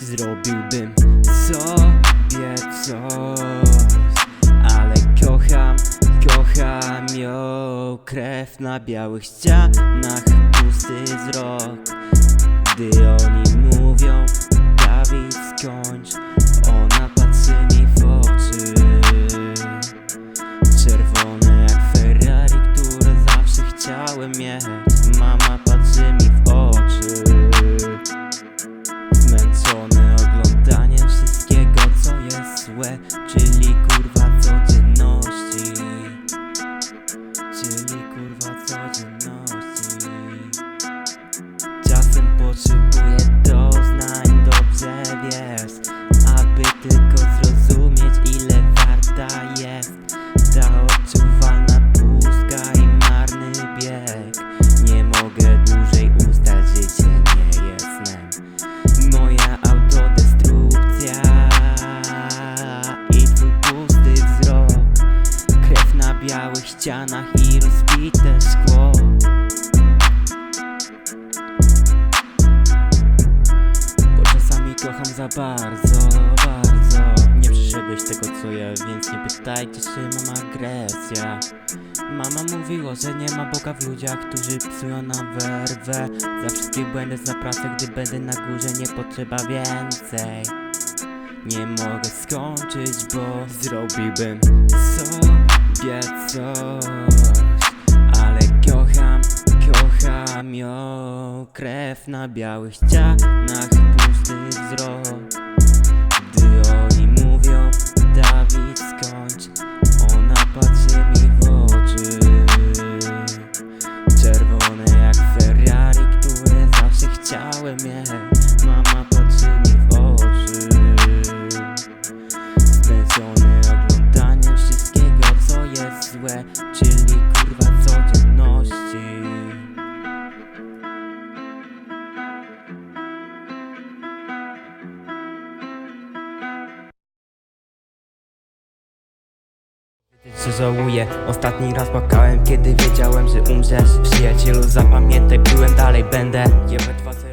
Zrobiłbym sobie coś Ale kocham, kocham ją. Krew na białych ścianach Pusty wzrok. Gdy oni mówią Dawid skończ Ona patrzy mi w oczy. Czerwone jak Ferrari, które zawsze chciałem mieć tylko zrozumieć ile warta jest Ta odczuwalna pustka i marny bieg. Nie mogę dłużej ustać, życie nie jest snem. Moja autodestrukcja i twój pusty wzrok. Krew na białych ścianach i rozbite szkło. Kocham za bardzo pytajcie czy mam agresja. Mama mówiła, że nie ma Boga w ludziach, którzy psują nam werwę. Za wszystkie błędy, za pracę, gdy będę na górze nie potrzeba więcej. Nie mogę skończyć, bo zrobiłbym sobie coś. Ale kocham, kocham ją. Krew na białych ścianach, pusty wzrok Czy żałuję? Ostatni raz płakałem, kiedy wiedziałem, że umrzesz Przyjacielu, zapamiętaj, byłem dalej, będę Jebać was